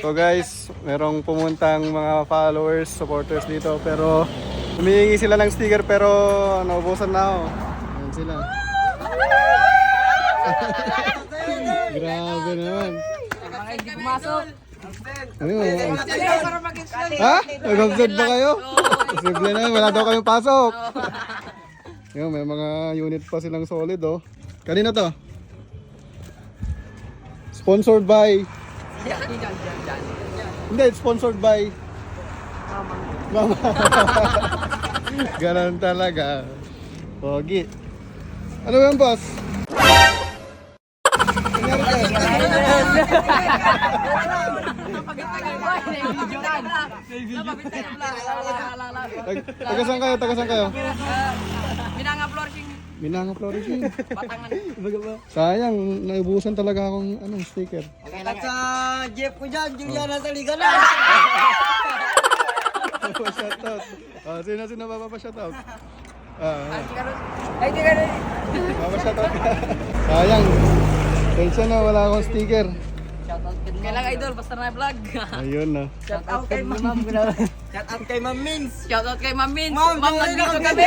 So guys, merong pumuntang mga followers, supporters dito pero humihingi sila ng sticker pero naubusan na ako. Ayan sila. Grabe naman. Mga hindi pumasok. Ano yun? Ha? Nag-observe ba kayo? Posible na wala daw kayong pasok. Yun, may mga unit pa silang solid oh. Kanina to? Sponsored by Hindi, sponsored by Mama. Ganon talaga. Pogi. Ano yan, boss? Nangyari dyan? Tag- Taga saan kayo? Taga saan kayo? Minanga flourishing. Minanga Flourishing. Batangan. Sayang, naubusan talaga akong anong sticker. At sa jeep ko dyan, Juliana Saligan na. shoutout. Oh, sino sino ba pa shoutout? Ah, ah. Ay, di ka rin. Mama shoutout. Sayang. Tensya na wala akong sticker. Kailang idol, basta na vlog. Ayun na. Shout out kay Ma'am. Shout out kay Ma'am Mins. Shoutout kay Ma'am Min. Ma'am, nandito na kami.